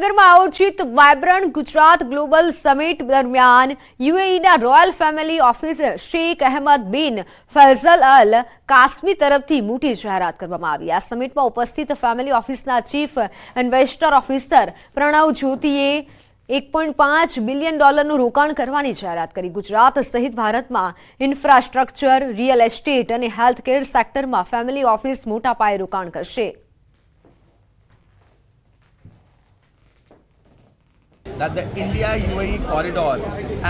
ગાંધીનગરમાં આયોજિત vibrant Gujarat global summit દરમિયાન યુએઈના royal family officer Sheikh Ahmed bin Faisal Al કાસમી તરફથી મોટી જાહેરાત કરવામાં આવી. આ સમિટમાં ઉપસ્થિત ફેમિલી ઓફિસના ચીફ ઇન્વેસ્ટર ઓફિસર પ્રણવ જ્યોતિએ એક પોઈન્ટ પાંચ બિલિયન ડોલરનું રોકાણ કરવાની જાહેરાત કરી. ગુજરાત સહિત ભારતમાં ઇન્ફ્રાસ્ટ્રક્ચર, રિયલ એસ્ટેટ અને હેલ્થકેર સેક્ટરમાં ફેમિલી ઓફિસ મોટા પાયે રોકાણ કરશે. That the India UAE corridor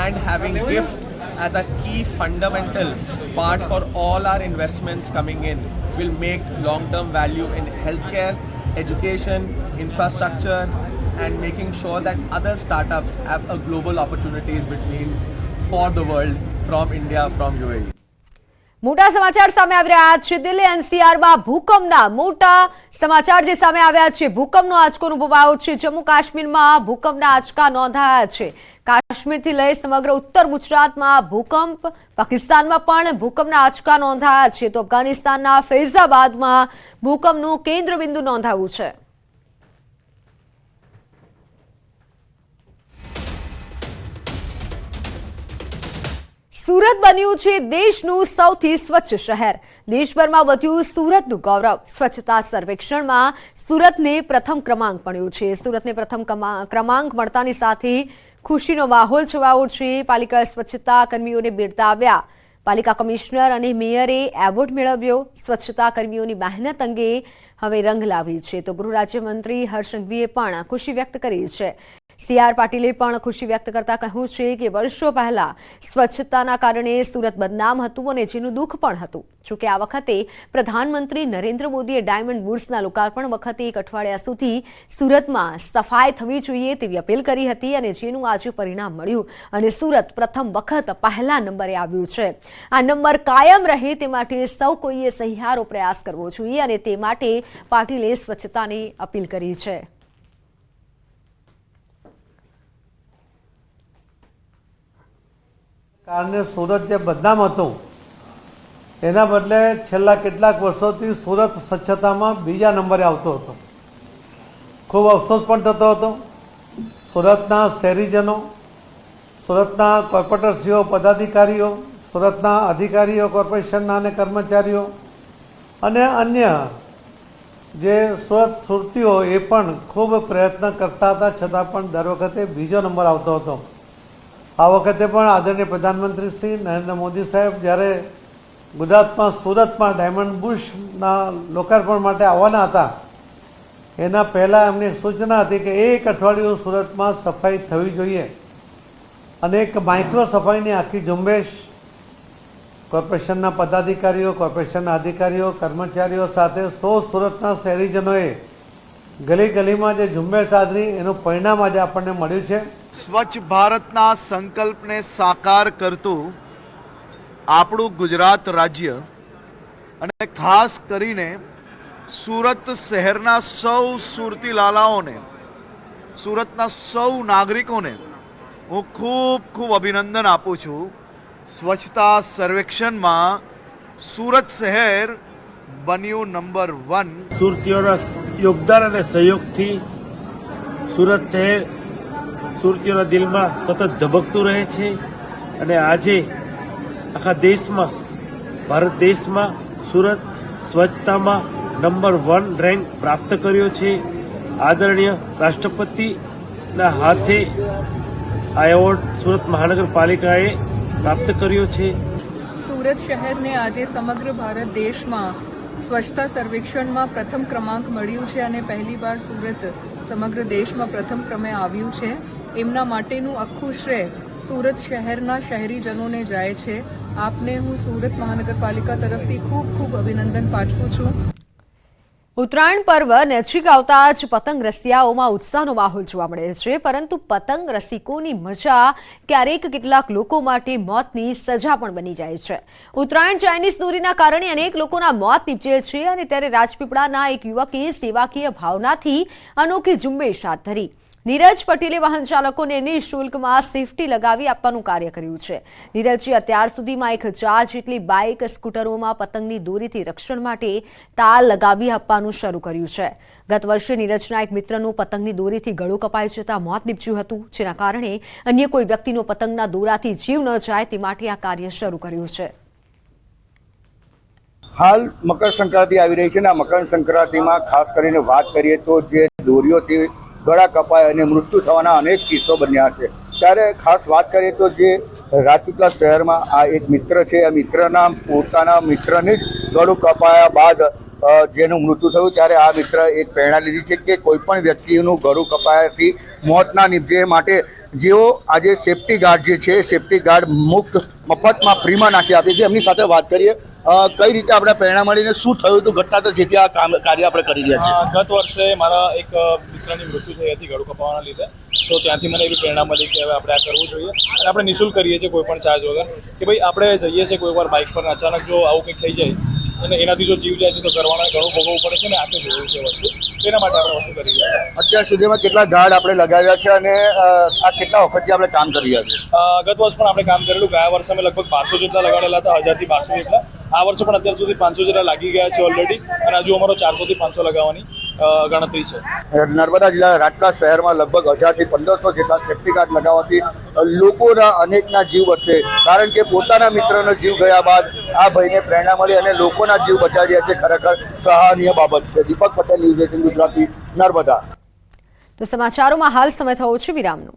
and having GIFT as a key fundamental part for all our investments coming in will make long term value in healthcare, education, infrastructure, and making sure that other startups have a global opportunities between for the world from India, from UAE. મોટા સમાચાર સામે આવી રહ્યા છે. દિલ્હી એનસીઆરમાં ભૂકંપના મોટા સમાચાર જે સામે આવ્યા છે. ભૂકંપનો આંચકો અનુભવાયો છે. જમ્મુ કાશ્મીરમાં ભૂકંપના આંચકા નોંધાયા છે. કાશ્મીરથી લઈ સમગ્ર ઉત્તર ગુજરાતમાં ભૂકંપ, પાકિસ્તાનમાં પણ ભૂકંપના આંચકા નોંધાયા છે. તો અફઘાનિસ્તાનના ફૈઝાબાદમાં ભૂકંપનું કેન્દ્રબિંદુ નોંધાયું છે. સુરત બન્યું છે દેશનું સૌથી સ્વચ્છ શહેર. દેશભરમાં વધ્યું સુરતનું ગૌરવ. સ્વચ્છતા સર્વેક્ષણમાં સુરતને પ્રથમ ક્રમાંક મળ્યો છે. સુરતને પ્રથમ ક્રમાંક મળતાની સાથે ખુશીનો માહોલ છવાયો છે. પાલિકા સ્વચ્છતા કર્મીઓને બિરદાવ્યા પાલિકા કમિશનર અને મેયરે એવોર્ડ મેળવ્યો. સ્વચ્છતા કર્મીઓની મહેનત અંગે હવે રંગ લાવી છે. તો ગૃહ રાજ્યમંત્રી હર્ષ પણ ખુશી વ્યક્ત કરી છે. સી આર પાટીલે પણ ખુશી વ્યક્ત કરતા કહ્યું છે કે વર્ષો પહેલા સ્વચ્છતાના કારણે સુરત બદનામ હતું અને જેનું દુઃખ પણ હતું. જોકે આ વખતે પ્રધાનમંત્રી નરેન્દ્ર મોદીએ ડાયમંડ બુર્સના લોકાર્પણ વખતે એક અઠવાડિયા સુધી સુરતમાં સફાઈ થવી જોઈએ તેવી અપીલ કરી હતી અને જેનું આજે પરિણામ મળ્યું અને સુરત પ્રથમ વખત પહેલા નંબરે આવ્યું છે. આ નંબર કાયમ રહે તે માટે સૌ કોઈએ સહિયારો પ્રયાસ કરવો જોઈએ અને તે માટે પાટીલે સ્વચ્છતાની અપીલ કરી છે. કારણે સુરત જે બદનામ હતું, એના બદલે છેલ્લા કેટલાક વર્ષોથી સુરત સ્વચ્છતામાં બીજા નંબરે આવતો હતો. ખૂબ અફસોસ પણ થતો હતો. સુરતના શહેરીજનો, સુરતના કોર્પોરેટરશ્રીઓ, પદાધિકારીઓ, સુરતના અધિકારીઓ, કોર્પોરેશનના અને કર્મચારીઓ અને અન્ય જે સુરત સુરતીઓ એ પણ ખૂબ પ્રયત્ન કરતા હતા, છતાં પણ દર વખતે બીજો નંબર આવતો હતો. આ વખતે પણ આદરણીય પ્રધાનમંત્રી શ્રી નરેન્દ્ર મોદી સાહેબ જ્યારે ગુજરાતમાં સુરતમાં ડાયમંડ બુશના લોકાર્પણ માટે આવવાના હતા, એના પહેલાં એમની સૂચના હતી કે એક અઠવાડિયું સુરતમાં સફાઈ થવી જોઈએ અને એક માઇક્રો સફાઈની આખી ઝુંબેશ કોર્પોરેશનના પદાધિકારીઓ, કોર્પોરેશનના અધિકારીઓ, કર્મચારીઓ સાથે સો સુરતના શહેરીજનોએ ગલી ગલીમાં જે ઝુંબેશ આદરી, એનું પરિણામ આજે આપણને મળ્યું છે. સ્વચ્છ ભારતના સંકલ્પને સાકાર કરતું આપણું ગુજરાત રાજ્ય અને ખાસ કરીને સુરત શહેરના સૌ સુરતી લાલાઓને, સુરતના સૌ નાગરિકોને હું ખૂબ ખૂબ અભિનંદન આપું છું. સ્વચ્છતા સર્વેક્ષણમાં સુરત શહેર બન્યું નંબર વન. સુરતીઓના યોગદાન અને સહયોગથી સુરત શહેર સુરતીઓના દિલમાં સતત ધબકતું રહે છે અને આજે આખા દેશમાં, ભારત દેશમાં સુરત સ્વચ્છતામાં નંબર વન રેન્ક પ્રાપ્ત કર્યો છે. આદરણીય રાષ્ટ્રપતિના હાથે આ એવોર્ડ સુરત મહાનગરપાલિકાએ પ્રાપ્ત કર્યો છે. સુરત શહેરને આજે સમગ્ર ભારત દેશમાં સ્વચ્છતા સર્વેક્ષણમાં પ્રથમ ક્રમાંક મળ્યું છે અને પહેલીવાર સુરત સમગ્ર દેશમાં પ્રથમ ક્રમે આવ્યું છે. એમના માટેનું આખું શ્રેય સુરત શહેરના શહેરીજનોને જાય છે. આપને હું સુરત મહાનગરપાલિકા તરફથી ખૂબ ખૂબ અભિનંદન પાઠવું છું. ઉત્તરાયણ પર્વ નજીક આવતા જ પતંગ રસિયાઓમાં ઉત્સાહનો માહોલ જોવા મળે છે, પરંતુ પતંગ રસિકોની મજા ક્યારેક કેટલાક લોકો માટે મોતની સજા પણ બની જાય છે. ઉત્તરાયણ ચાઇનીઝ દોરીના કારણે અનેક લોકોના મોત નીપજે છે અને ત્યારે રાજપીપળાના એક યુવકે સેવાકીય ભાવનાથી અનોખી ઝુંબેશ હાથ ધરી. નીરજ પટેલે વાહન ચાલકોને નિઃશુલ્કમાં સેફટી લગાવી આપવાનું કાર્ય કર્યું છે. નીરજે અત્યાર સુધીમાં એક હજાર જેટલી બાઇક સ્કૂટરોમાં પતંગની દોરીથી રક્ષણ માટે તાર લગાવી આપવાનું શરૂ કર્યું છે. ગત વર્ષે નીરજના એક મિત્રનું પતંગની દોરીથી ગળું કપાઈ જતા મોત નીપજ્યું હતું. જેના કારણે અન્ય કોઈ વ્યક્તિનો પતંગના દોરાથી જીવ ન જાય તે માટે આ કાર્ય શરૂ કર્યું છે. હાલ મકર સંક્રાંતિ આવી રહી છે ને આ મકર સંક્રાંતિમાં ખાસ કરીને વાત કરીએ તો જે દોરીઓથી ગળા કપાય અને મૃત્યુ થવાના અનેક કિસ્સો બન્યા છે. ત્યારે ખાસ વાત કરીએ તો જે રાજપીપળા શહેરમાં આ એક મિત્ર છે આ મિત્રના પોતાના મિત્રને જ ગળું કપાયા બાદ જેનું મૃત્યુ થયું ત્યારે આ મિત્ર એક પ્રેરણા લીધી છે કે કોઈપણ વ્યક્તિનું ગળું કપાયાથી મોતના નિપજે માટે જેઓ આજે સેફટી ગાર્ડ જે છે, સેફટી ગાર્ડ મુક્ત મફતમાં ફ્રીમાં નાખી આપે છે. એમની સાથે વાત કરીએ કઈ રીતે આપણે પ્રેરણા મળીને શું થયું હતું? ઘટના તો જેથી આ કામ કાર્ય આપણે કરી રહ્યા છીએ. ગત વર્ષે મારા એક મિત્રની મૃત્યુ થઈ હતી ગળું કપાવાના લીધે. તો ત્યાંથી મને એવી પ્રેરણા મળી કે હવે આપણે આ કરવું જોઈએ. અને આપણે નિઃશુલ્ક કરીએ છીએ કોઈ પણ ચાર્જ વગર. કે ભાઈ આપણે જઈએ છીએ કોઈ વાર બાઇક પર અચાનક જો આવું કંઈક થઈ જાય અને એનાથી જો જીવ જાય છે તો કરવાના ઘણું ભોગવવું પડે છે ને આ તો જોયું છે વસ્તુ. તેના એના માટે આપણે વસ્તુ કરી રહ્યા અત્યાર સુધીમાં કેટલા ગાર્ડ આપણે લગાવ્યા છે અને આ કેટલા વખતથી આપણે કામ કરી રહ્યા છીએ? ગત વર્ષ પણ આપણે કામ કરેલું. ગયા વર્ષે અમે લગભગ પાંચસો જેટલા લગાડેલા હતા હજારથી બારસો જેટલા. આ વર્ષે પણ અત્યાર સુધી પાંચસો જેટલા લાગી ગયા છે ઓલરેડી અને હજુ અમારો ચારસોથી પાંચસો લગાવવાની ગણતરી છે. નર્મદા જિલ્લા રાજપીપળા શહેરમાં લગભગ હજારથી પંદરસો જેટલા સેફ્ટી ગાર્ડ લગાવવાથી લોકોના અનેકના જીવ બચશે કારણ કે પોતાના મિત્રનો જીવ ગયા બાદ આ ભાઈને પ્રેરણા મળી અને લોકોના જીવ બચાવી રહ્યા છે ખરેખર સરાહનીય બાબત છે. Deepak Patel news eighteen Gujarati Narmada. તો સમાચારોમાં હાલ સમય થયો છે વિરામનો.